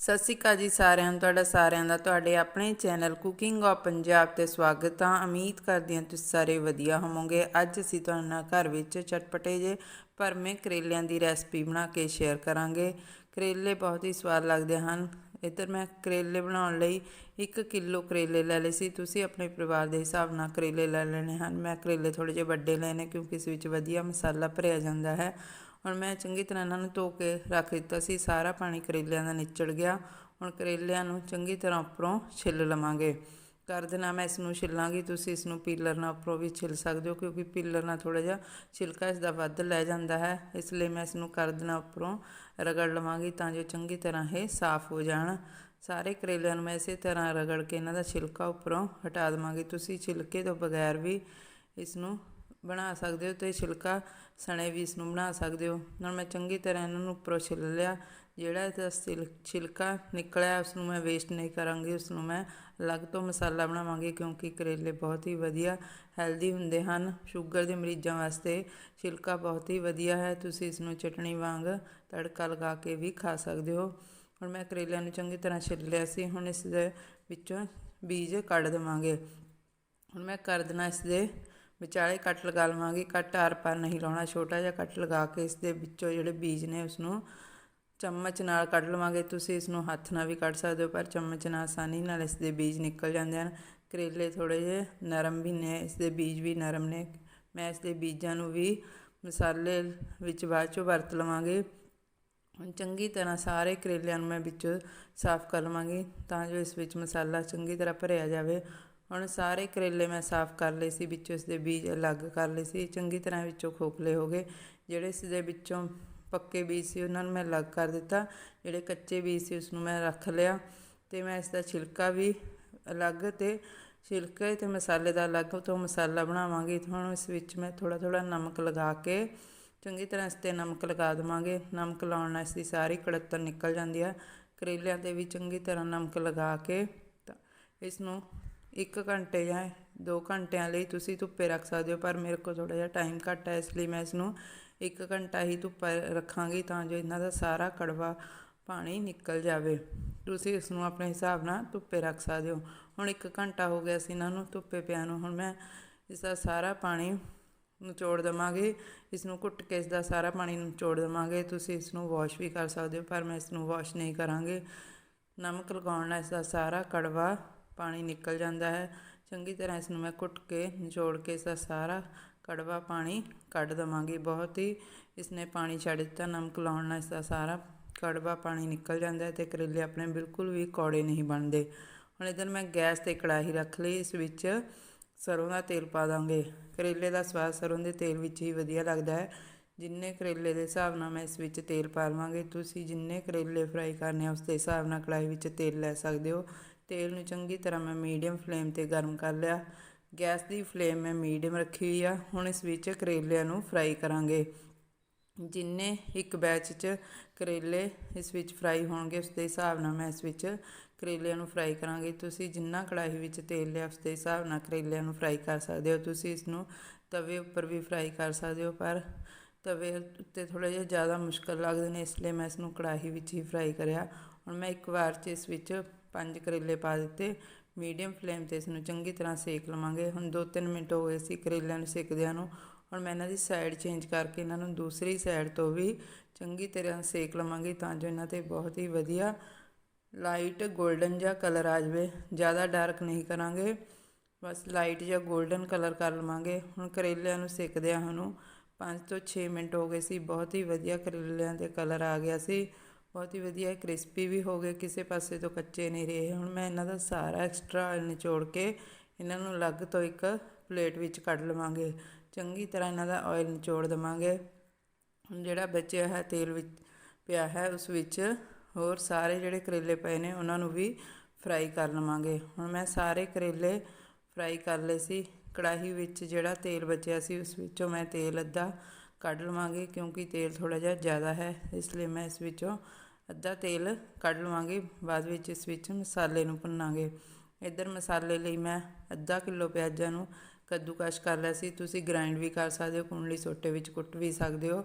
ਸਤਿ ਸ਼੍ਰੀ ਅਕਾਲ ਜੀ ਸਾਰਿਆਂ ਨੂੰ, ਤੁਹਾਡਾ ਸਾਰਿਆਂ ਦਾ, ਤੁਹਾਡੇ ਆਪਣੇ ਚੈਨਲ ਕੁਕਿੰਗ ਆਫ ਪੰਜਾਬ ਤੇ ਸਵਾਗਤ ਆ ਉਮੀਦ ਕਰਦੀ ਹਾਂ ਤੁਸੀਂ ਸਾਰੇ ਵਧੀਆ ਹੋਵੋਗੇ। ਅੱਜ ਅਸੀਂ ਤੁਹਾਡੇ ਨਾਲ ਘਰ ਵਿੱਚ ਚਟਪਟੇ ਜੇ ਭਰਵੇਂ ਕਰੇਲਿਆਂ ਦੀ ਰੈਸਪੀ ਬਣਾ ਕੇ ਸ਼ੇਅਰ ਕਰਾਂਗੇ। ਕਰੇਲੇ ਬਹੁਤ ਹੀ ਸਵਾਦ ਲੱਗਦੇ ਹਨ। ਇੱਧਰ ਮੈਂ ਕਰੇਲੇ ਬਣਾਉਣ ਲਈ 1 ਕਿਲੋ ਕਰੇਲੇ ਲੈ ਲਏ ਸੀ। ਤੁਸੀਂ ਆਪਣੇ ਪਰਿਵਾਰ ਦੇ ਹਿਸਾਬ ਨਾਲ ਕਰੇਲੇ ਲੈ ਲੈਣੇ ਹਨ। ਮੈਂ ਕਰੇਲੇ ਥੋੜੇ ਜਿਹੇ ਵੱਡੇ ਲੈਣੇ ਕਿਉਂਕਿ ਇਸ ਵਿੱਚ ਵਧੀਆ ਮਸਾਲਾ ਭਰਿਆ ਜਾਂਦਾ ਹੈ। ਹੁਣ ਮੈਂ ਚੰਗੀ ਤਰ੍ਹਾਂ ਇਹਨਾਂ ਨੂੰ ਧੋ ਕੇ ਰੱਖ ਦਿੱਤਾ ਸੀ, ਸਾਰਾ ਪਾਣੀ ਕਰੇਲਿਆਂ ਦਾ ਨਿਚੜ ਗਿਆ। ਹੁਣ ਕਰੇਲਿਆਂ ਨੂੰ ਚੰਗੀ ਤਰ੍ਹਾਂ ਉੱਪਰੋਂ ਛਿੱਲ ਲਵਾਂਗੇ। ਕਰ ਦੇਣਾ, ਮੈਂ ਇਸ ਨੂੰ ਛਿੱਲਾਂਗੀ, ਤੁਸੀਂ ਇਸ ਨੂੰ ਪੀਲਰ ਨਾਲ ਉੱਪਰੋਂ ਵੀ ਛਿੱਲ ਸਕਦੇ ਹੋ, ਕਿਉਂਕਿ ਪੀਲਰ ਨਾਲ ਥੋੜਾ ਜਿਹਾ ਛਿਲਕਾ ਇਸ ਦਾ ਵੱਧ ਲੈ ਜਾਂਦਾ ਹੈ। ਇਸ ਲਈ ਮੈਂ ਇਸ ਨੂੰ ਕਰ ਦੇਣਾ ਉੱਪਰੋਂ ਰਗੜ ਲਵਾਂਗੀ ਤਾਂ ਜੋ ਚੰਗੀ ਤਰ੍ਹਾਂ ਇਹ ਸਾਫ਼ ਹੋ ਜਾਣ। ਸਾਰੇ ਕਰੇਲਿਆਂ ਨੂੰ ਮੈਂ ਇਸੇ ਤਰ੍ਹਾਂ ਰਗੜ ਕੇ ਇਹਨਾਂ ਦਾ ਛਿਲਕਾ ਉੱਪਰੋਂ ਹਟਾ ਦੇਵਾਂਗੀ। ਤੁਸੀਂ ਛਿਲਕੇ ਤੋਂ ਬਗੈਰ ਵੀ ਇਸ ਨੂੰ ਬਣਾ ਸਕਦੇ ਹੋ ਤੇ ਛਿਲਕਾ ਸਣੇ ਵੀ ਇਸ ਨੂੰ ਬਣਾ ਸਕਦੇ ਹੋ। ਨਾਲ ਮੈਂ ਚੰਗੀ ਤਰ੍ਹਾਂ ਇਹਨਾਂ ਨੂੰ ਉੱਪਰੋਂ ਛਿੱਲ ਲਿਆ, ਜਿਹੜਾ ਇਹਦਾ ਛਿਲਕਾ ਨਿਕਲਿਆ ਉਸ ਨੂੰ ਮੈਂ ਵੇਸਟ ਨਹੀਂ ਕਰਾਂਗੀ ਉਸ ਨੂੰ ਮੈਂ ਅਲੱਗ ਤੋਂ ਮਸਾਲਾ ਬਣਾਵਾਂਗੀ ਕਿਉਂਕਿ ਕਰੇਲੇ ਬਹੁਤ ਹੀ ਵਧੀਆ ਹੈਲਦੀ ਹੁੰਦੇ ਹਨ। ਸ਼ੂਗਰ ਦੇ ਮਰੀਜ਼ਾਂ ਵਾਸਤੇ ਛਿਲਕਾ ਬਹੁਤ ਹੀ ਵਧੀਆ ਹੈ, ਤੁਸੀਂ ਇਸ ਨੂੰ ਚਟਣੀ ਵਾਂਗ ਤੜਕਾ ਲਗਾ ਕੇ ਵੀ ਖਾ ਸਕਦੇ ਹੋ। ਹੁਣ ਮੈਂ ਕਰੇਲਿਆਂ ਨੂੰ ਚੰਗੀ ਤਰ੍ਹਾਂ ਛਿੱਲ ਲਿਆ ਸੀ, ਹੁਣ ਇਸ ਦੇ ਵਿੱਚੋਂ ਬੀਜ ਕੱਢ ਦੇਵਾਂਗੇ। ਹੁਣ ਮੈਂ ਕਰ ਦੇਣਾ ਇਸ ਦੇ ਵਿਚਾਲੇ ਕੱਟ ਲਗਾ ਲਵਾਂਗੇ, ਕੱਟ ਆਰ ਪਾਰ ਨਹੀਂ ਲਾਉਣਾ, ਛੋਟਾ ਜਿਹਾ ਕੱਟ ਲਗਾ ਕੇ ਇਸ ਦੇ ਵਿੱਚੋਂ ਜਿਹੜੇ ਬੀਜ ਨੇ ਉਸ ਨੂੰ ਚਮਚ ਨਾਲ ਕੱਢ ਲਵਾਂਗੇ। ਤੁਸੀਂ ਇਸ ਨੂੰ ਹੱਥ ਨਾਲ ਵੀ ਕੱਢ ਸਕਦੇ ਹੋ, ਪਰ ਚਮਚ ਨਾਲ ਆਸਾਨੀ ਨਾਲ ਇਸ ਦੇ ਬੀਜ ਨਿਕਲ ਜਾਂਦੇ ਹਨ। ਕਰੇਲੇ ਥੋੜੇ ਜਿਹੇ ਨਰਮ ਵੀ ਨੇ, ਇਸ ਦੇ ਬੀਜ ਵੀ ਨਰਮ ਨੇ। ਮੈਂ ਇਸ ਦੇ ਬੀਜਾਂ ਨੂੰ ਵੀ ਮਸਾਲੇ ਵਿੱਚ ਬਾਅਦ ਚੋਂ ਵਰਤ ਲਵਾਂਗੇ। ਹੁਣ ਚੰਗੀ ਤਰ੍ਹਾਂ ਸਾਰੇ ਕਰੇਲਿਆਂ ਨੂੰ ਮੈਂ ਵਿੱਚੋਂ ਸਾਫ਼ ਕਰ ਲਵਾਂਗੀ, ਤਾਂ ਜੋ ਇਸ ਵਿੱਚ ਮਸਾਲਾ ਚੰਗੀ ਤਰ੍ਹਾਂ ਭਰਿਆ ਜਾਵੇ। ਹੁਣ ਸਾਰੇ ਕਰੇਲੇ ਮੈਂ ਸਾਫ਼ ਕਰ ਲਏ ਸੀ, ਵਿੱਚੋਂ ਇਸ ਦੇ ਬੀਜ ਅਲੱਗ ਕਰ ਲਏ ਸੀ, ਚੰਗੀ ਤਰ੍ਹਾਂ ਵਿੱਚੋਂ ਖੋਖਲੇ ਹੋ ਗਏ। ਜਿਹੜੇ ਇਸ ਦੇ ਵਿੱਚੋਂ ਪੱਕੇ ਬੀਜ ਸੀ, ਉਹਨਾਂ ਨੂੰ ਮੈਂ ਅਲੱਗ ਕਰ ਦਿੱਤਾ। ਜਿਹੜੇ ਕੱਚੇ ਬੀਜ ਸੀ ਉਸ ਨੂੰ ਮੈਂ ਰੱਖ ਲਿਆ ਤੇ ਮੈਂ ਇਸ ਦਾ ਛਿਲਕਾ ਵੀ ਅਲੱਗ ਤੇ ਛਿਲਕੇ ਤੇ ਮਸਾਲੇ ਦਾ ਅਲੱਗ ਤੋਂ ਮਸਾਲਾ ਬਣਾਵਾਂਗੀ। ਹੁਣ ਇਸ ਵਿੱਚ ਮੈਂ ਥੋੜਾ ਥੋੜਾ ਨਮਕ ਲਗਾ ਕੇ ਚੰਗੀ ਤਰ੍ਹਾਂ ਇਸ ਤੇ ਨਮਕ ਲਗਾ ਦੇਵਾਂਗੇ। ਨਮਕ ਲਾਉਣ ਨਾਲ ਇਸ ਦੀ ਸਾਰੀ ਕੜਤਰ ਨਿਕਲ ਜਾਂਦੀ ਆ। ਕਰੇਲਿਆਂ ਤੇ ਵੀ ਚੰਗੀ ਤਰ੍ਹਾਂ ਨਮਕ ਲਗਾ ਕੇ ਇਸ ਨੂੰ ਇੱਕ ਘੰਟੇ ਜਾਂ 2 ਘੰਟਿਆਂ ਲਈ ਤੁਸੀਂ ਧੁੱਪੇ ਰੱਖ ਸਕਦੇ ਹੋ, ਪਰ ਮੇਰੇ ਕੋਲ ਥੋੜਾ ਜਿਹਾ ਟਾਈਮ ਘੱਟ ਹੈ, ਇਸ ਲਈ ਮੈਂ ਇਸ ਨੂੰ 1 ਘੰਟਾ ਹੀ ਧੁੱਪੇ ਰੱਖਾਂਗੀ ਤਾਂ ਜੋ ਇਹਨਾਂ ਦਾ ਸਾਰਾ ਕੜਵਾ ਪਾਣੀ ਨਿਕਲ ਜਾਵੇ। ਤੁਸੀਂ ਇਸ ਨੂੰ ਆਪਣੇ ਹਿਸਾਬ ਨਾਲ ਧੁੱਪੇ ਰੱਖ ਸਕਦੇ ਹੋ। ਹੁਣ ਇੱਕ ਘੰਟਾ ਹੋ ਗਿਆ ਸੀ ਇਹਨਾਂ ਨੂੰ ਧੁੱਪੇ ਪਿਆ ਨੂੰ, ਹੁਣ ਮੈਂ ਇਸ ਦਾ ਸਾਰਾ ਪਾਣੀ ਨਿਚੋੜ ਦਵਾਂਗੇ। ਇਸ ਨੂੰ ਘੁੱਟ ਕੇ ਇਸ ਦਾ ਸਾਰਾ ਪਾਣੀ ਨਿਚੋੜ ਦਵਾਂਗੇ। ਤੁਸੀਂ ਇਸ ਨੂੰ ਵਾਸ਼ ਵੀ ਕਰ ਸਕਦੇ ਹੋ, ਪਰ ਮੈਂ ਇਸ ਨੂੰ ਵਾਸ਼ ਨਹੀਂ ਕਰਾਂਗੇ। ਨਮਕ ਲਗਾਉਣ ਨਾਲ ਇਸ ਦਾ ਸਾਰਾ ਕੜਵਾ ਪਾਣੀ ਨਿਕਲ ਜਾਂਦਾ ਹੈ। ਚੰਗੀ ਤਰ੍ਹਾਂ ਇਸ ਨੂੰ ਮੈਂ ਘੁੱਟ ਕੇ, ਨਿਚੋੜ ਕੇ ਇਸ ਦਾ ਸਾਰਾ ਕੜਵਾ ਪਾਣੀ ਕੱਢ ਦਵਾਂਗੀ। ਬਹੁਤ ਹੀ ਇਸਨੇ ਪਾਣੀ ਛੱਡ ਦਿੱਤਾ, ਨਮਕ ਲਾਉਣ ਨਾਲ ਇਸ ਦਾ ਸਾਰਾ ਕੜਵਾ ਪਾਣੀ ਨਿਕਲ ਜਾਂਦਾ ਹੈ ਤੇ ਕਰੇਲੇ ਆਪਣੇ ਬਿਲਕੁਲ ਵੀ ਕੌੜੇ ਨਹੀਂ ਬਣਦੇ। ਹੁਣ ਇਧਰ ਮੈਂ ਗੈਸ ਤੇ ਕੜਾਹੀ ਰੱਖ ਲਈ, ਇਸ ਵਿੱਚ ਸਰੋਂ ਦਾ ਤੇਲ ਪਾ ਦਾਂਗੇ। ਕਰੇਲੇ ਦਾ ਸਵਾਦ ਸਰੋਂ ਦੇ ਤੇਲ ਵਿੱਚ ਹੀ ਵਧੀਆ ਲੱਗਦਾ ਹੈ। ਜਿੰਨੇ ਕਰੇਲੇ ਦੇ ਹਿਸਾਬ ਨਾਲ ਮੈਂ ਇਸ ਵਿੱਚ ਤੇਲ ਪਾ ਲਵਾਂਗੇ, ਤੁਸੀਂ ਜਿੰਨੇ ਕਰੇਲੇ ਫਰਾਈ ਕਰਨੇ ਆ, ਉਸ ਦੇ ਹਿਸਾਬ ਨਾਲ ਕੜਾਹੀ ਵਿੱਚ ਤੇਲ ਲੈ ਸਕਦੇ ਹੋ। ਤੇਲ ਨੂੰ ਚੰਗੀ ਤਰ੍ਹਾਂ ਮੈਂ ਮੀਡੀਅਮ ਫਲੇਮ ਤੇ ਗਰਮ ਕਰ ਲਿਆ। ਗੈਸ ਦੀ ਫਲੇਮ ਮੈਂ ਮੀਡੀਅਮ ਰੱਖੀ ਹੋਈ ਆ। ਹੁਣ ਇਸ ਵਿੱਚ ਕਰੇਲਿਆਂ ਨੂੰ ਫਰਾਈ ਕਰਾਂਗੇ। ਜਿੰਨੇ ਇੱਕ ਬੈਚ 'ਚ ਕਰੇਲੇ ਇਸ ਵਿੱਚ ਫਰਾਈ ਹੋਣਗੇ, ਉਸ ਦੇ ਹਿਸਾਬ ਨਾਲ ਮੈਂ ਇਸ ਵਿੱਚ ਕਰੇਲਿਆਂ ਨੂੰ ਫਰਾਈ ਕਰਾਂਗੇ। ਤੁਸੀਂ ਜਿੰਨਾ ਕੜਾਹੀ ਵਿੱਚ ਤੇਲ ਲਿਆ, ਉਸ ਦੇ ਹਿਸਾਬ ਨਾਲ ਕਰੇਲਿਆਂ ਨੂੰ ਫਰਾਈ ਕਰ ਸਕਦੇ ਹੋ। ਤੁਸੀਂ ਇਸ ਨੂੰ ਤਵੇ ਉੱਪਰ ਵੀ ਫਰਾਈ ਕਰ ਸਕਦੇ ਹੋ, ਪਰ ਤਵੇ ਉੱਤੇ ਥੋੜਾ ਜਿਹਾ ਜ਼ਿਆਦਾ ਮੁਸ਼ਕਲ ਲੱਗਦੇ ਨੇ, ਇਸ ਲਈ ਮੈਂ ਇਸ ਨੂੰ ਕੜਾਹੀ ਵਿੱਚ ਹੀ ਫਰਾਈ ਕਰਿਆ। ਹੁਣ ਮੈਂ ਇੱਕ ਵਾਰ 'ਚ ਇਸ ਵਿੱਚ ਪੰਜ ਕਰੇਲੇ ਪਾ ਦਿੱਤੇ, ਮੀਡੀਅਮ ਫਲੇਮ ਤੇ ਇਸ ਨੂੰ ਚੰਗੀ ਤਰ੍ਹਾਂ ਸੇਕ ਲਵਾਂਗੇ। ਹੁਣ 2-3 ਮਿੰਟ ਹੋ ਗਏ ਸੀ ਕਰੇਲਿਆਂ ਨੂੰ ਸੇਕਦਿਆਂ ਨੂੰ। ਹੁਣ ਮੈਂ ਇਹਨਾਂ ਦੀ ਸਾਈਡ ਚੇਂਜ ਕਰਕੇ ਇਹਨਾਂ ਨੂੰ ਦੂਸਰੀ ਸਾਈਡ ਤੋਂ ਵੀ ਚੰਗੀ ਤਰ੍ਹਾਂ ਸੇਕ ਲਵਾਂਗੀ ਤਾਂ ਜੋ ਇਹਨਾਂ ਤੇ ਬਹੁਤ ਹੀ ਵਧੀਆ ਲਾਈਟ 골ਡਨ ਜਿਹਾ ਕਲਰ ਆ ਜਾਵੇ। ਜ਼ਿਆਦਾ ਡਾਰਕ ਨਹੀਂ ਕਰਾਂਗੇ। ਬਸ ਲਾਈਟ ਜਿਹਾ 골ਡਨ ਕਲਰ ਕਰ ਲਵਾਂਗੇ। ਹੁਣ ਕਰੇਲਿਆਂ ਨੂੰ ਸੇਕਦਿਆਂ ਨੂੰ 5 ਤੋਂ 6 ਮਿੰਟ ਹੋ ਗਏ ਸੀ। ਬਹੁਤ ਹੀ ਵਧੀਆ ਕਰੇਲਿਆਂ ਦੇ ਕਲਰ ਆ ਗਿਆ ਸੀ। ਬਹੁਤ ਹੀ ਵਧੀਆ ਕ੍ਰਿਸਪੀ ਵੀ ਹੋ ਗਏ, ਕਿਸੇ ਪਾਸੇ ਤੋਂ ਕੱਚੇ ਨਹੀਂ ਰਹੇ। ਹੁਣ ਮੈਂ ਇਹਨਾਂ ਦਾ ਸਾਰਾ ਐਕਸਟਰਾ ਆਇਲ ਨਿਚੋੜ ਕੇ ਇਹਨਾਂ ਨੂੰ ਅਲੱਗ ਤੋਂ ਇੱਕ ਪਲੇਟ ਵਿੱਚ ਕੱਢ ਲਵਾਂਗੇ। ਚੰਗੀ ਤਰ੍ਹਾਂ ਇਹਨਾਂ ਦਾ ਆਇਲ ਨਿਚੋੜ ਦਵਾਂਗੇ। ਹੁਣ ਜਿਹੜਾ ਬਚਿਆ ਹੈ, ਤੇਲ ਵਿੱਚ ਪਿਆ ਹੈ, ਉਸ ਵਿੱਚ ਹੋਰ ਸਾਰੇ ਜਿਹੜੇ ਕਰੇਲੇ ਪਏ ਨੇ, ਉਹਨਾਂ ਨੂੰ ਵੀ ਫਰਾਈ ਕਰ ਲਵਾਂਗੇ। ਹੁਣ ਮੈਂ ਸਾਰੇ ਕਰੇਲੇ ਫਰਾਈ ਕਰ ਲਏ ਸੀ। ਕੜਾਹੀ ਵਿੱਚ ਜਿਹੜਾ ਤੇਲ ਬਚਿਆ ਸੀ, ਉਸ ਵਿੱਚੋਂ ਮੈਂ ਤੇਲ ਅੱਧਾ ਕੱਢ ਲਵਾਂਗੇ, ਕਿਉਂਕਿ ਤੇਲ ਥੋੜਾ ਜਿਹਾ ਜ਼ਿਆਦਾ ਹੈ, ਇਸ ਲਈ ਮੈਂ ਇਸ ਵਿੱਚੋਂ ਅੱਧਾ ਤੇਲ ਕੱਢ ਲਵਾਂਗੇ, ਬਾਅਦ ਵਿੱਚ ਇਸ ਵਿੱਚ ਮਸਾਲੇ ਨੂੰ ਭੁੰਨਾਂਗੇ। ਇੱਧਰ ਮਸਾਲੇ ਲਈ ਮੈਂ ਅੱਧਾ ਕਿਲੋ ਪਿਆਜ਼ਾਂ ਨੂੰ ਕੱਦੂਕਸ਼ ਕਰ ਲਿਆ ਸੀ। ਤੁਸੀਂ ਗ੍ਰਾਈਂਡ ਵੀ ਕਰ ਸਕਦੇ ਹੋ ਕੁੰਡਲੀ ਸੋਟੇ ਵਿੱਚ ਕੁੱਟ ਵੀ ਸਕਦੇ ਹੋ।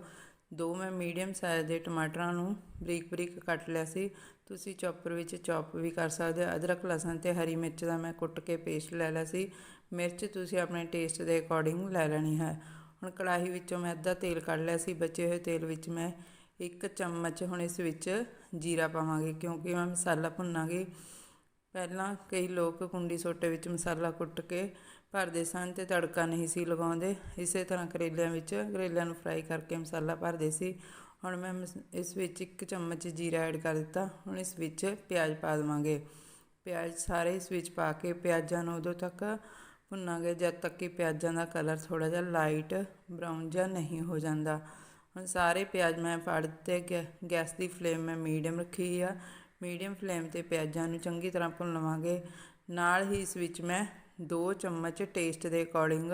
ਦੋ ਮੈਂ ਮੀਡੀਅਮ ਸਾਈਜ਼ ਦੇ ਟਮਾਟਰਾਂ ਨੂੰ ਬਰੀਕ ਬਰੀਕ ਕੱਟ ਲਿਆ ਸੀ। ਤੁਸੀਂ ਚੌਪਰ ਵਿੱਚ ਚੌਪ ਵੀ ਕਰ ਸਕਦੇ ਹੋ। ਅਦਰਕ, ਲਸਣ ਤੇ ਹਰੀ ਮਿਰਚ ਦਾ ਮੈਂ ਕੁੱਟ ਕੇ ਪੇਸਟ ਲੈ ਲਿਆ ਸੀ। ਮਿਰਚ ਤੁਸੀਂ ਆਪਣੇ ਟੇਸਟ ਦੇ ਅਕੋਰਡਿੰਗ ਲੈ ਲੈਣੀ ਹੈ। ਹੁਣ ਕੜਾਹੀ ਵਿੱਚੋਂ ਮੈਂ ਅੱਧਾ ਤੇਲ ਕੱਢ ਲਿਆ ਸੀ। ਬਚੇ ਹੋਏ ਤੇਲ ਵਿੱਚ ਮੈਂ ਇੱਕ ਚਮਚ ਹੁਣ ਇਸ ਵਿੱਚ ਜੀਰਾ ਪਾਵਾਂਗੇ ਕਿਉਂਕਿ ਮੈਂ ਮਸਾਲਾ ਭੁੰਨਾਂਗੀ। ਪਹਿਲਾਂ ਕਈ ਲੋਕ ਕੁੰਡੀ ਸੋਟੇ ਵਿੱਚ ਮਸਾਲਾ ਕੁੱਟ ਕੇ ਭਰਦੇ ਸਨ ਤੇ ਤੜਕਾ ਨਹੀਂ ਸੀ ਲਗਾਉਂਦੇ। ਇਸੇ ਤਰ੍ਹਾਂ ਕਰੇਲਿਆਂ ਵਿੱਚ, ਕਰੇਲਿਆਂ ਨੂੰ ਫਰਾਈ ਕਰਕੇ ਮਸਾਲਾ ਭਰਦੇ ਸੀ। ਹੁਣ ਮੈਂ ਮਸ- ਇਸ ਵਿੱਚ ਇੱਕ ਚਮਚ ਜੀਰਾ ਐਡ ਕਰ ਦਿੱਤਾ। ਹੁਣ ਇਸ ਵਿੱਚ ਪਿਆਜ਼ ਪਾ ਦੇਵਾਂਗੇ। ਪਿਆਜ਼ ਸਾਰੇ ਇਸ ਵਿੱਚ ਪਾ ਕੇ ਪਿਆਜ਼ਾਂ ਨੂੰ ਉਦੋਂ ਤੱਕ ਭੁੰਨਾਂਗੇ ਜਦ ਤੱਕ ਕਿ ਪਿਆਜ਼ਾਂ ਦਾ ਕਲਰ ਥੋੜਾ ਜਿਹਾ ਲਾਈਟ ਬਰਾਊਨ ਜਿਹਾ ਨਹੀਂ ਹੋ ਜਾਂਦਾ। ਹੁਣ ਸਾਰੇ ਪਿਆਜ਼ ਮੈਂ ਫੜ ਦਿੱਤੇ ਗੈ- ਗੈਸ ਦੀ ਫਲੇਮ ਮੈਂ ਮੀਡੀਅਮ ਰੱਖੀ ਆ। ਮੀਡੀਅਮ ਫਲੇਮ ਤੇ ਪਿਆਜ਼ਾਂ ਨੂੰ ਚੰਗੀ ਤਰ੍ਹਾਂ ਭੁੰਨ ਲਵਾਂਗੇ। ਨਾਲ ਹੀ ਇਸ ਵਿੱਚ ਮੈਂ 2 ਚਮਚ ਟੇਸਟ ਦੇ ਅਕੋਰਡਿੰਗ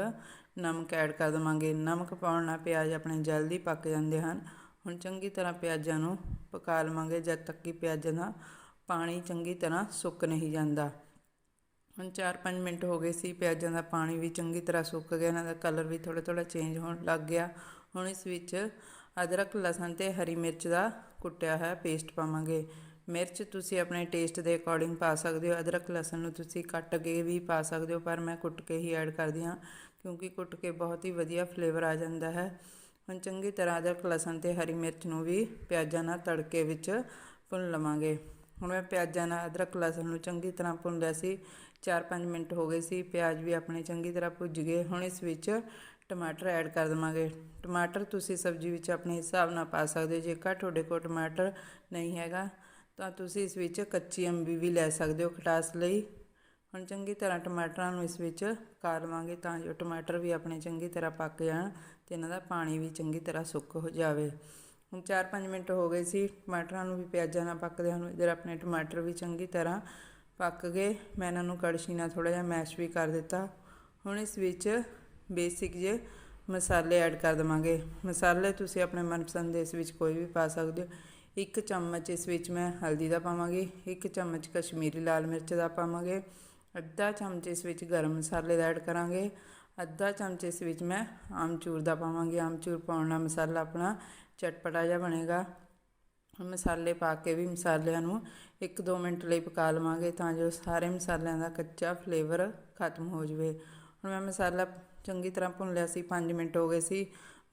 ਨਮਕ ਐਡ ਕਰ ਦਵਾਂਗੇ। ਨਮਕ ਪਾਉਣ ਨਾਲ ਪਿਆਜ਼ ਆਪਣੇ ਜਲਦੀ ਪੱਕ ਜਾਂਦੇ ਹਨ। ਹੁਣ ਚੰਗੀ ਤਰ੍ਹਾਂ ਪਿਆਜ਼ਾਂ ਨੂੰ ਪਕਾ ਲਵਾਂਗੇ। ਜਦ ਤੱਕ ਕਿ ਪਿਆਜ਼ਾਂ ਦਾ ਪਾਣੀ ਚੰਗੀ ਤਰ੍ਹਾਂ ਸੁੱਕ ਨਹੀਂ ਜਾਂਦਾ। ਹੁਣ 4-5 ਮਿੰਟ ਹੋ ਗਏ ਸੀ। ਪਿਆਜ਼ਾਂ ਦਾ ਪਾਣੀ ਵੀ ਚੰਗੀ ਤਰ੍ਹਾਂ ਸੁੱਕ ਗਿਆ। ਇਹਨਾਂ ਦਾ ਕਲਰ ਵੀ ਥੋੜਾ ਥੋੜਾ ਚੇਂਜ ਹੋਣ ਲੱਗ ਗਿਆ। ਹੁਣ ਇਸ ਵਿੱਚ ਅਦਰਕ, ਲਸਣ ਤੇ ਹਰੀ ਮਿਰਚ ਦਾ ਕੁੱਟਿਆ ਹੋਇਆ ਪੇਸਟ ਪਾਵਾਂਗੇ। ਮਿਰਚ ਤੁਸੀਂ ਆਪਣੇ ਟੇਸਟ ਦੇ ਅਕੋਰਡਿੰਗ ਪਾ ਸਕਦੇ ਹੋ। ਅਦਰਕ, ਲਸਣ ਨੂੰ ਤੁਸੀਂ ਕੱਟ ਕੇ ਵੀ ਪਾ ਸਕਦੇ ਹੋ, ਪਰ ਮੈਂ ਕੁੱਟ ਕੇ ਹੀ ਐਡ ਕਰਦੀ ਹਾਂ, ਕਿਉਂਕਿ ਕੁੱਟ ਕੇ ਬਹੁਤ ਹੀ ਵਧੀਆ ਫਲੇਵਰ ਆ ਜਾਂਦਾ ਹੈ। ਹੁਣ ਚੰਗੀ ਤਰ੍ਹਾਂ ਅਦਰਕ, ਲਸਣ ਤੇ ਹਰੀ ਮਿਰਚ ਨੂੰ ਵੀ ਪਿਆਜ਼ਾਂ ਨਾਲ ਤੜਕੇ ਵਿੱਚ ਭੁੰਨ ਲਵਾਂਗੇ। ਹੁਣ ਮੈਂ ਪਿਆਜ਼ਾਂ ਨਾਲ ਅਦਰਕ, ਲਸਣ ਨੂੰ ਚੰਗੀ ਤਰ੍ਹਾਂ ਭੁੰਨ ਲਿਆ ਸੀ 4-5 ਮਿੰਟ ਹੋ ਗਏ ਸੀ, ਪਿਆਜ਼ ਵੀ ਆਪਣੇ ਚੰਗੀ ਤਰ੍ਹਾਂ ਭੁੱਜ ਗਏ। ਹੁਣ ਇਸ ਵਿੱਚ ਟਮਾਟਰ ਐਡ ਕਰ ਦੇਵਾਂਗੇ। ਟਮਾਟਰ ਤੁਸੀਂ ਸਬਜ਼ੀ ਵਿੱਚ ਆਪਣੇ ਹਿਸਾਬ ਨਾਲ ਪਾ ਸਕਦੇ ਹੋ। ਜੇਕਰ ਤੁਹਾਡੇ ਕੋਲ ਟਮਾਟਰ ਨਹੀਂ ਹੈਗਾ, ਤਾਂ ਤੁਸੀਂ ਇਸ ਵਿੱਚ ਕੱਚੀ ਅੰਬੀ ਵੀ ਲੈ ਸਕਦੇ ਹੋ ਖਟਾਸ ਲਈ। ਹੁਣ ਚੰਗੀ ਤਰ੍ਹਾਂ ਟਮਾਟਰਾਂ ਨੂੰ ਇਸ ਵਿੱਚ ਪਕਾ ਲਵਾਂਗੇ ਤਾਂ ਜੋ ਟਮਾਟਰ ਵੀ ਆਪਣੇ ਚੰਗੀ ਤਰ੍ਹਾਂ ਪੱਕ ਜਾਣ ਤੇ ਇਹਨਾਂ ਦਾ ਪਾਣੀ ਵੀ ਚੰਗੀ ਤਰ੍ਹਾਂ ਸੁੱਕ ਹੋ ਜਾਵੇ। ਹੁਣ 4-5 ਮਿੰਟ ਹੋ ਗਏ ਸੀ, ਟਮਾਟਰਾਂ ਨੂੰ ਵੀ ਪਿਆਜ਼ਾਂ ਨਾਲ ਪੱਕਦੇ ਹਨ ਇਧਰ ਆਪਣੇ ਟਮਾਟਰ ਵੀ ਚੰਗੀ ਤਰ੍ਹਾਂ ਪੱਕ ਗਏ। ਮੈਂ ਇਹਨਾਂ ਨੂੰ ਕੜਛੀ ਨਾਲ ਥੋੜਾ ਜਿਹਾ ਮੈਸ਼ ਵੀ ਕਰ ਦਿੱਤਾ। ਹੁਣ ਇਸ ਵਿੱਚ ਬੇਸਿਕ ਜੇ ਮਸਾਲੇ ਐਡ ਕਰ ਦਵਾਂਗੇ। ਮਸਾਲੇ ਤੁਸੀਂ ਆਪਣੇ ਮਨਪਸੰਦ ਦੇ ਇਸ ਵਿੱਚ ਕੋਈ ਵੀ ਪਾ ਸਕਦੇ ਹੋ। ਇੱਕ ਚਮਚ ਇਸ ਵਿੱਚ ਮੈਂ ਹਲਦੀ ਦਾ ਪਾਵਾਂਗੀ, ਇੱਕ ਚਮਚ ਕਸ਼ਮੀਰੀ ਲਾਲ ਮਿਰਚ ਦਾ ਪਾਵਾਂਗੇ, ਅੱਧਾ ਚਮਚ ਇਸ ਵਿੱਚ ਗਰਮ ਮਸਾਲੇ ਦਾ ਐਡ ਕਰਾਂਗੇ, ਅੱਧਾ ਚਮਚ ਇਸ ਵਿੱਚ ਮੈਂ ਆਮਚੂਰ ਦਾ ਪਾਵਾਂਗੀ। ਆਮਚੂਰ ਪਾਉਣ ਨਾਲ ਮਸਾਲਾ ਆਪਣਾ ਚਟਪਟਾ ਜਿਹਾ ਬਣੇਗਾ। ਮਸਾਲੇ ਪਾ ਕੇ ਵੀ ਮਸਾਲਿਆਂ ਨੂੰ 1-2 ਮਿੰਟ ਲਈ ਪਕਾ ਲਵਾਂਗੇ ਤਾਂ ਜੋ ਸਾਰੇ ਮਸਾਲਿਆਂ ਦਾ ਕੱਚਾ ਫਲੇਵਰ ਖਤਮ ਹੋ ਜਾਵੇ। ਹੁਣ ਮੈਂ ਮਸਾਲਾ ਚੰਗੀ ਤਰ੍ਹਾਂ ਭੁੰਨ ਲਿਆ ਸੀ 5 ਮਿੰਟ ਹੋ ਗਏ ਸੀ।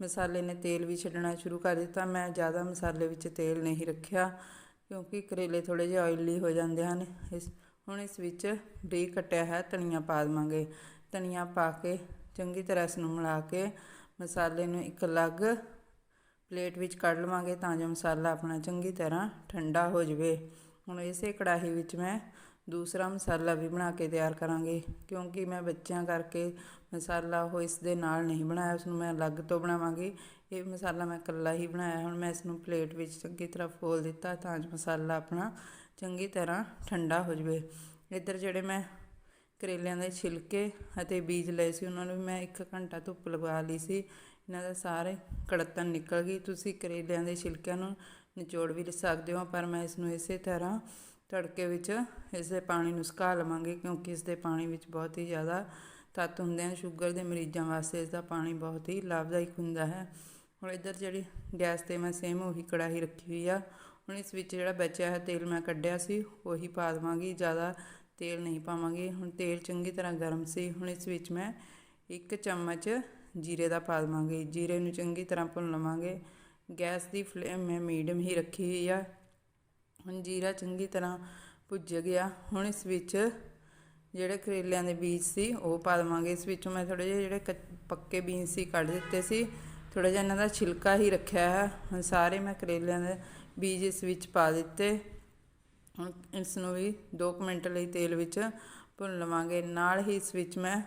ਮਸਾਲੇ ਨੇ ਤੇਲ ਵੀ ਛੱਡਣਾ ਸ਼ੁਰੂ ਕਰ ਦਿੱਤਾ। ਮੈਂ ਜ਼ਿਆਦਾ ਮਸਾਲੇ ਵਿੱਚ ਤੇਲ ਨਹੀਂ ਰੱਖਿਆ ਕਿਉਂਕਿ ਕਰੇਲੇ ਥੋੜੇ ਜਿਹੇ ਆਇਲੀ ਹੋ ਜਾਂਦੇ ਹਨ। ਇਸ, ਹੁਣ ਇਸ ਵਿੱਚ ਬਰੀਕ ਕੱਟਿਆ ਹੈ, ਧਨੀਆ ਪਾ ਦੇਵਾਂਗੇ। ਧਨੀਆ ਪਾ ਕੇ ਚੰਗੀ ਤਰ੍ਹਾਂ ਇਸ ਨੂੰ ਮਿਲਾ ਕੇ ਮਸਾਲੇ ਨੂੰ ਇੱਕ ਅਲੱਗ ਪਲੇਟ ਵਿੱਚ ਕੱਢ ਲਵਾਂਗੇ ਤਾਂ ਜੋ ਮਸਾਲਾ ਆਪਣਾ ਚੰਗੀ ਤਰ੍ਹਾਂ ਠੰਡਾ ਹੋ ਜਾਵੇ। ਹੁਣ ਇਸੇ ਕੜਾਹੀ ਵਿੱਚ ਮੈਂ ਦੂਸਰਾ ਮਸਾਲਾ ਵੀ ਬਣਾ ਕੇ ਤਿਆਰ ਕਰਾਂਗੇ, ਕਿਉਂਕਿ ਮੈਂ ਬੱਚਿਆਂ ਕਰਕੇ ਮਸਾਲਾ ਉਹ ਇਸ ਦੇ ਨਾਲ ਨਹੀਂ ਬਣਾਇਆ ਉਸ ਨੂੰ ਮੈਂ ਅਲੱਗ ਤੋਂ ਬਣਾਵਾਂਗੀ। ਇਹ ਮਸਾਲਾ ਮੈਂ ਇਕੱਲਾ ਹੀ ਬਣਾਇਆ, ਹੁਣ ਮੈਂ ਇਸ ਨੂੰ ਪਲੇਟ ਵਿੱਚ ਚੰਗੀ ਤਰ੍ਹਾਂ ਫੋਲ ਦਿੱਤਾ ਤਾਂ ਜੋ ਮਸਾਲਾ ਆਪਣਾ ਚੰਗੀ ਤਰ੍ਹਾਂ ਠੰਡਾ ਹੋ ਜਾਵੇ। ਇੱਧਰ ਜਿਹੜੇ ਮੈਂ ਕਰੇਲਿਆਂ ਦੇ ਛਿਲਕੇ ਅਤੇ ਬੀਜ ਲਏ ਸੀ, ਉਹਨਾਂ ਨੂੰ ਵੀ ਮੈਂ 1 ਘੰਟਾ ਧੁੱਪ ਲਗਾ ਲਈ ਸੀ। ਇਹਨਾਂ ਦਾ ਸਾਰੇ ਕੜਤਨ ਨਿਕਲ ਗਈ। ਤੁਸੀਂ ਕਰੇਲਿਆਂ ਦੇ ਛਿਲਕਿਆਂ ਨੂੰ ਨਿਚੋੜ ਵੀ ਸਕਦੇ ਹੋ, ਪਰ ਮੈਂ ਇਸ ਨੂੰ ਇਸੇ ਤਰ੍ਹਾਂ ਤੜਕੇ ਵਿੱਚ ਇਸ ਦੇ ਪਾਣੀ ਨੂੰ ਸੁਕਾ ਲਵਾਂਗੇ ਕਿਉਂਕਿ ਇਸ ਦੇ ਪਾਣੀ ਵਿੱਚ ਬਹੁਤ ਹੀ ਜ਼ਿਆਦਾ ਤੱਤ ਹੁੰਦੇ ਹਨ। ਸ਼ੂਗਰ ਦੇ ਮਰੀਜ਼ਾਂ ਵਾਸਤੇ ਇਸ ਦਾ ਪਾਣੀ ਬਹੁਤ ਹੀ ਲਾਭਦਾਇਕ ਹੁੰਦਾ ਹੈ। ਹੁਣ ਇੱਧਰ ਜਿਹੜੀ ਗੈਸ ਤੇ ਮੈਂ ਸੇਮ ਉਹੀ ਕੜਾਹੀ ਰੱਖੀ ਹੋਈ ਆ। ਹੁਣ ਇਸ ਵਿੱਚ ਜਿਹੜਾ ਬਚਿਆ ਹੈ ਤੇਲ ਮੈਂ ਕੱਢਿਆ ਸੀ, ਉਹੀ ਪਾ ਦੇਵਾਂਗੀ। ਜ਼ਿਆਦਾ ਤੇਲ ਨਹੀਂ ਪਾਵਾਂਗੀ। ਹੁਣ ਤੇਲ ਚੰਗੀ ਤਰ੍ਹਾਂ ਗਰਮ ਸੀ। ਹੁਣ ਇਸ ਵਿੱਚ ਮੈਂ ਇੱਕ ਚਮਚ ਜੀਰੇ ਦਾ ਪਾ ਦੇਵਾਂਗੇ। ਜੀਰੇ ਨੂੰ ਚੰਗੀ ਤਰ੍ਹਾਂ ਭੁੰਨ ਲਵਾਂਗੇ। ਗੈਸ ਦੀ ਫਲੇਮ ਮੈਂ ਮੀਡੀਅਮ ਹੀ ਰੱਖੀ ਹੋਈ ਆ। ਹੁਣ ਜੀਰਾ ਚੰਗੀ ਤਰ੍ਹਾਂ ਭੁੱਜ ਗਿਆ। ਹੁਣ ਇਸ ਵਿੱਚ ਜਿਹੜੇ ਕਰੇਲਿਆਂ ਦੇ ਬੀਜ ਸੀ, ਉਹ ਪਾ ਦੇਵਾਂਗੇ। ਇਸ ਵਿੱਚੋਂ ਮੈਂ ਥੋੜੇ ਜਿਹੇ ਜਿਹੜੇ ਕੱਚ- ਪੱਕੇ ਬੀਜ ਸੀ, ਕੱਢ ਦਿੱਤੇ ਸੀ। ਥੋੜਾ ਜਿਹਾ ਇਹਨਾਂ ਦਾ ਛਿਲਕਾ ਹੀ ਰੱਖਿਆ ਹੈ। ਹੁਣ ਸਾਰੇ ਮੈਂ ਕਰੇਲਿਆਂ ਦੇ ਬੀਜ ਇਸ ਵਿੱਚ ਪਾ ਦਿੱਤੇ। ਹੁਣ ਇਸ ਨੂੰ ਵੀ 2 ਮਿੰਟ ਲਈ ਤੇਲ ਵਿੱਚ ਭੁੰਨ ਲਵਾਂਗੇ। ਨਾਲ ਹੀ ਇਸ ਵਿੱਚ ਮੈਂ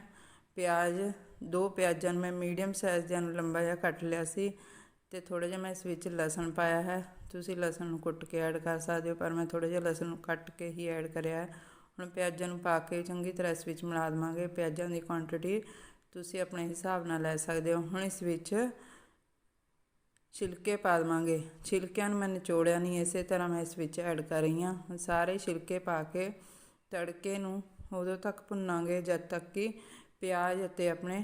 ਪਿਆਜ਼, ਦੋ ਪਿਆਜ਼ਾਂ ਨੂੰ ਮੈਂ ਮੀਡੀਅਮ ਸਾਈਜ਼ ਦੇ ਨੂੰ ਲੰਬਾ ਜਿਹਾ ਕੱਟ ਲਿਆ ਸੀ ਤੇ ਥੋੜਾ ਜਿਹਾ ਮੈਂ ਇਸ ਵਿੱਚ ਲਸਣ ਪਾਇਆ ਹੈ। ਤੁਸੀਂ ਲਸਣ ਨੂੰ ਕੁੱਟ ਕੇ ਐਡ ਕਰ ਸਕਦੇ ਹੋ, ਪਰ ਮੈਂ ਥੋੜਾ ਜਿਹਾ ਲਸਣ ਨੂੰ ਕੱਟ ਕੇ ਹੀ ਐਡ ਕਰਿਆ ਹੁਣ ਪਿਆਜ਼ਾਂ ਨੂੰ ਪਾ ਕੇ ਚੰਗੀ ਤਰ੍ਹਾਂ ਇਸ ਵਿੱਚ ਮਿਲਾ ਦੇਵਾਂਗੇ। ਪਿਆਜ਼ਾਂ ਦੀ ਕੁਆਂਟੀਟੀ ਤੁਸੀਂ ਆਪਣੇ ਹਿਸਾਬ ਨਾਲ ਲੈ ਸਕਦੇ ਹੋ। ਹੁਣ ਇਸ ਵਿੱਚ ਛਿਲਕੇ ਪਾ ਦੇਵਾਂਗੇ। ਛਿਲਕਿਆਂ ਨੂੰ ਮੈਂ ਨਿਚੋੜਿਆ ਨਹੀਂ, ਇਸੇ ਤਰ੍ਹਾਂ ਮੈਂ ਇਸ ਵਿੱਚ ਐਡ ਕਰ ਰਹੀ ਹਾਂ। ਹੁਣ ਸਾਰੇ ਛਿਲਕੇ ਪਾ ਕੇ ਤੜਕੇ ਨੂੰ ਉਦੋਂ ਤੱਕ ਭੁੰਨਾਂਗੇ, ਜਦ ਤੱਕ ਕਿ ਪਿਆਜ਼ ਅਤੇ ਆਪਣੇ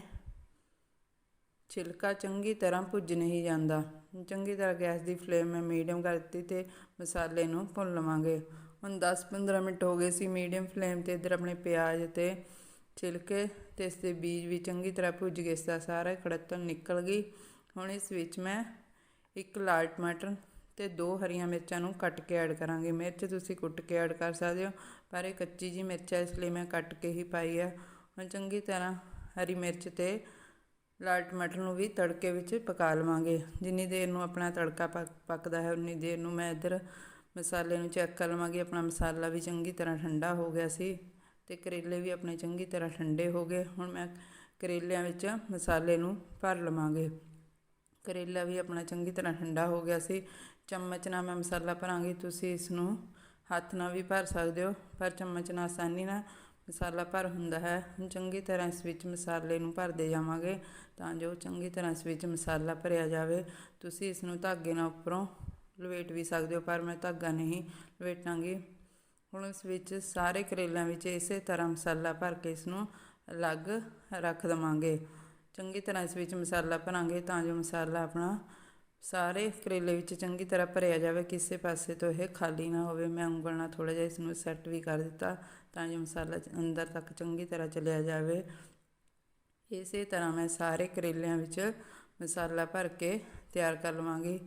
ਛਿਲਕਾ ਚੰਗੀ ਤਰ੍ਹਾਂ ਭੁੱਜ ਨਹੀਂ ਜਾਂਦਾ। ਚੰਗੀ ਤਰ੍ਹਾਂ ਗੈਸ ਦੀ ਫਲੇਮ ਮੈਂ ਮੀਡੀਅਮ ਕਰ ਦਿੱਤੀ ਤੇ ਮਸਾਲੇ ਨੂੰ ਭੁੰਨ ਲਵਾਂਗੇ। ਹੁਣ 10-15 ਮਿੰਟ ਹੋ ਗਏ ਸੀ ਮੀਡੀਅਮ ਫਲੇਮ ਤੇ ਇੱਧਰ ਆਪਣੇ ਪਿਆਜ਼ ਤੇ ਛਿਲਕੇ ਤੇ ਇਸ ਦੇ ਬੀਜ ਵੀ ਚੰਗੀ ਤਰ੍ਹਾਂ ਭੁੱਜ ਗਏ, ਇਸ ਦਾ ਸਾਰਾ ਕੜਤਣ ਨਿਕਲ ਗਈ। ਹੁਣ ਇਸ ਵਿੱਚ ਮੈਂ ਇੱਕ ਲਾਲ ਟਮਾਟਰ ਤੇ ਦੋ ਹਰੀਆਂ ਮਿਰਚਾਂ ਨੂੰ ਕੱਟ ਕੇ ਐਡ ਕਰਾਂਗੇ। ਮਿਰਚ ਤੁਸੀਂ ਕੁੱਟ ਕੇ ਐਡ ਕਰ ਸਕਦੇ ਹੋ, ਪਰ ਇਹ ਕੱਚੀ ਜੀ ਮਿਰਚ ਹੈ ਇਸ ਲਈ ਮੈਂ ਕੱਟ ਕੇ ਹੀ ਪਾਈ ਹੈ ਹੁਣ ਚੰਗੀ ਤਰ੍ਹਾਂ ਹਰੀ ਮਿਰਚ ਤੇ ਲਾਲ ਟਮਾਟਰ ਨੂੰ ਵੀ ਤੜਕੇ ਵਿੱਚ ਪਕਾ ਲਵਾਂਗੇ। ਜਿੰਨੀ ਦੇਰ ਨੂੰ ਆਪਣਾ ਤੜਕਾ ਪੱਕ, ਪੱਕਦਾ ਹੈ, ਉਨੀ ਦੇਰ ਨੂੰ ਮੈਂ ਇੱਧਰ ਮਸਾਲੇ ਨੂੰ ਚੈੱਕ ਕਰ ਲਵਾਂਗੀ। ਆਪਣਾ ਮਸਾਲਾ ਵੀ ਚੰਗੀ ਤਰ੍ਹਾਂ ਠੰਡਾ ਹੋ ਗਿਆ ਸੀ ਤੇ ਕਰੇਲੇ ਵੀ ਆਪਣੇ ਚੰਗੀ ਤਰ੍ਹਾਂ ਠੰਡੇ ਹੋ ਗਏ। ਹੁਣ ਮੈਂ ਕਰੇਲਿਆਂ ਵਿੱਚ ਮਸਾਲੇ ਨੂੰ ਭਰ ਲਵਾਂਗੇ। ਕਰੇਲਾ ਵੀ ਆਪਣਾ ਚੰਗੀ ਤਰ੍ਹਾਂ ਠੰਡਾ ਹੋ ਗਿਆ ਸੀ। ਚਮਚ ਨਾਲ ਮੈਂ ਮਸਾਲਾ ਭਰਾਂਗੀ। ਤੁਸੀਂ ਇਸ ਨੂੰ ਹੱਥ ਨਾਲ ਵੀ ਭਰ ਸਕਦੇ ਹੋ, ਪਰ ਚਮਚ ਨਾਲ ਆਸਾਨੀ ਨਾਲ ਮਸਾਲਾ ਭਰ ਹੁੰਦਾ ਹੈ। ਹੁਣ ਚੰਗੀ ਤਰ੍ਹਾਂ ਇਸ ਵਿੱਚ ਮਸਾਲੇ ਨੂੰ ਭਰਦੇ ਜਾਵਾਂਗੇ ਤਾਂ ਜੋ ਚੰਗੀ ਤਰ੍ਹਾਂ ਇਸ ਵਿੱਚ ਮਸਾਲਾ ਭਰਿਆ ਜਾਵੇ। ਤੁਸੀਂ ਇਸ ਨੂੰ ਧਾਗੇ ਨਾਲ ਉੱਪਰੋਂ ਲਵੇਟ ਵੀ ਸਕਦੇ ਹੋ, ਪਰ ਮੈਂ ਧਾਗਾ ਨਹੀਂ ਲਵੇਟਾਂਗੀ। ਹੁਣ ਇਸ ਵਿੱਚ ਸਾਰੇ ਕਰੇਲਿਆਂ ਵਿੱਚ ਇਸੇ ਤਰ੍ਹਾਂ ਮਸਾਲਾ ਭਰ ਕੇ ਇਸ ਨੂੰ ਅਲੱਗ ਰੱਖ ਦਵਾਂਗੇ। ਚੰਗੀ ਤਰ੍ਹਾਂ ਇਸ ਵਿੱਚ ਮਸਾਲਾ ਭਰਾਂਗੇ ਤਾਂ ਜੋ ਮਸਾਲਾ ਆਪਣਾ ਸਾਰੇ ਕਰੇਲੇ ਵਿੱਚ ਚੰਗੀ ਤਰ੍ਹਾਂ ਭਰਿਆ ਜਾਵੇ, ਕਿਸੇ ਪਾਸੇ ਤੋਂ ਇਹ ਖਾਲੀ ਨਾ ਹੋਵੇ। ਮੈਂ ਉਂਗਲ ਨਾਲ ਥੋੜਾ ਜਿਹਾ ਇਸ ਨੂੰ ਸੈੱਟ ਵੀ ਕਰ ਦਿੱਤਾ ਤਾਂ ਜੋ ਮਸਾਲਾ ਅੰਦਰ ਤੱਕ ਚੰਗੀ ਤਰ੍ਹਾਂ ਚਲਿਆ ਜਾਵੇ। ਇਸੇ ਤਰ੍ਹਾਂ ਮੈਂ ਸਾਰੇ ਕਰੇਲਿਆਂ ਵਿੱਚ ਮਸਾਲਾ ਭਰ ਕੇ ਤਿਆਰ ਕਰ ਲਵਾਂਗੀ।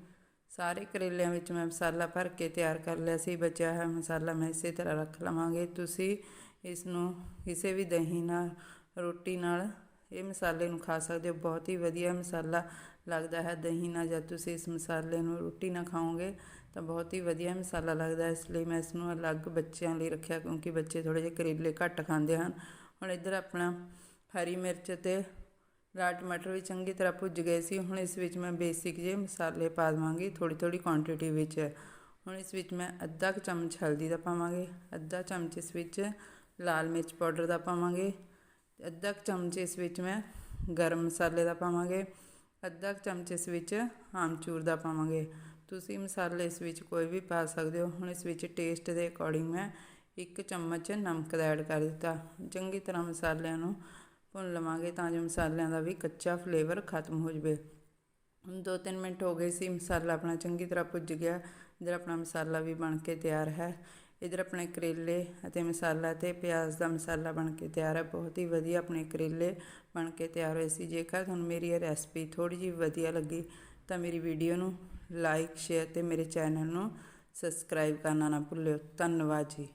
ਸਾਰੇ ਕਰੇਲਿਆਂ ਵਿੱਚ ਮੈਂ ਮਸਾਲਾ ਭਰ ਕੇ ਤਿਆਰ ਕਰ ਲਿਆ ਸੀ, ਬਚਿਆ ਹੋਇਆ ਮਸਾਲਾ ਮੈਂ ਇਸੇ ਤਰ੍ਹਾਂ ਰੱਖ ਲਵਾਂਗੇ। ਤੁਸੀਂ ਇਸ ਨੂੰ ਕਿਸੇ ਵੀ ਦਹੀਂ ਨਾਲ, ਰੋਟੀ ਨਾਲ ਇਹ ਮਸਾਲੇ ਨੂੰ ਖਾ ਸਕਦੇ ਹੋ। ਬਹੁਤ ਹੀ ਵਧੀਆ ਮਸਾਲਾ ਲੱਗਦਾ ਹੈ। ਦਹੀਂ ਨਾਲ ਜਦ ਤੁਸੀਂ ਇਸ ਮਸਾਲੇ ਨੂੰ ਰੋਟੀ ਨਾਲ ਖਾਓਗੇ ਤਾਂ ਬਹੁਤ ਹੀ ਵਧੀਆ ਮਸਾਲਾ ਲੱਗਦਾ ਇਸ ਲਈ ਮੈਂ ਇਸ ਨੂੰ ਅਲੱਗ ਬੱਚਿਆਂ ਲਈ ਰੱਖਿਆ ਕਿਉਂਕਿ ਬੱਚੇ ਥੋੜੇ ਜਿਹੇ ਕਰੇਲੇ ਘੱਟ ਖਾਂਦੇ ਹਨ। ਹੁਣ ਇੱਧਰ ਆਪਣਾ ਹਰੀ ਮਿਰਚ ਤੇ ਲਾਲ ਟਮਾਟਰ ਵੀ ਚੰਗੀ ਤਰ੍ਹਾਂ ਭੁੱਜ ਗਏ ਸੀ। ਹੁਣ ਇਸ ਵਿੱਚ ਮੈਂ ਬੇਸਿਕ ਜਿਹੇ ਮਸਾਲੇ ਪਾ ਦੇਵਾਂਗੀ ਥੋੜੀ ਥੋੜੀ ਕੁਆਂਟੀਟੀ ਵਿੱਚ। ਹੁਣ ਇਸ ਵਿੱਚ ਮੈਂ ਅੱਧਾ ਕੁ ਚਮਚ ਹਲਦੀ ਦਾ ਪਾਵਾਂਗੇ। ਅੱਧਾ ਚਮਚ ਇਸ ਵਿੱਚ ਲਾਲ ਮਿਰਚ ਪਾਊਡਰ ਦਾ ਪਾਵਾਂਗੇ। ਅੱਧਾ ਕੁ ਚਮਚ ਇਸ ਵਿੱਚ ਮੈਂ ਗਰਮ ਮਸਾਲੇ ਦਾ ਪਾਵਾਂਗੇ, ਅੱਧਾ ਕੁ ਚਮਚ ਇਸ ਵਿੱਚ ਆਮਚੂਰ ਦਾ ਪਾਵਾਂਗੇ। ਤੁਸੀਂ ਮਸਾਲੇ ਇਸ ਵਿੱਚ ਕੋਈ ਵੀ ਪਾ ਸਕਦੇ ਹੋ। ਹੁਣ ਇਸ ਵਿੱਚ ਟੇਸਟ ਦੇ ਅਕੋਰਡਿੰਗ ਮੈਂ ਇੱਕ ਚਮਚ ਨਮਕ ਦਾ ਐਡ ਕਰ ਦਿੱਤਾ। ਚੰਗੀ ਤਰ੍ਹਾਂ ਮਸਾਲਿਆਂ ਨੂੰ ਭੁੰਨ ਲਵਾਂਗੇ ਤਾਂ ਜੋ ਮਸਾਲਿਆਂ ਦਾ ਵੀ ਕੱਚਾ ਫਲੇਵਰ ਖਤਮ ਹੋ ਜਾਵੇ। ਹੁਣ ਦੋ ਤਿੰਨ ਮਿੰਟ ਹੋ ਗਏ ਸੀ, ਮਸਾਲਾ ਆਪਣਾ ਚੰਗੀ ਤਰ੍ਹਾਂ ਭੁੱਜ ਗਿਆ। ਇਧਰ ਆਪਣਾ ਮਸਾਲਾ ਵੀ ਬਣ ਕੇ ਤਿਆਰ ਹੈ। ਇਧਰ ਆਪਣੇ ਕਰੇਲੇ ਅਤੇ ਮਸਾਲਾ ਤੇ ਪਿਆਜ਼ ਦਾ ਮਸਾਲਾ ਬਣ ਕੇ ਤਿਆਰ ਹੈ। ਬਹੁਤ ਹੀ ਵਧੀਆ ਆਪਣੇ ਕਰੇਲੇ ਬਣ ਕੇ ਤਿਆਰ ਹੋਏ ਸੀ। ਜੇਕਰ ਤੁਹਾਨੂੰ ਮੇਰੀ ਇਹ ਰੈਸਪੀ ਥੋੜੀ ਜਿਹੀ ਵਧੀਆ ਲੱਗੀ, ਤਾਂ ਮੇਰੀ ਵੀਡੀਓ ਨੂੰ ਲਾਈਕ ਸ਼ੇਅਰ ਤੇ ਮੇਰੇ ਚੈਨਲ ਨੂੰ ਸਬਸਕ੍ਰਾਈਬ ਕਰਨਾ ਨਾ ਭੁੱਲਿਓ। ਧੰਨਵਾਦ ਜੀ।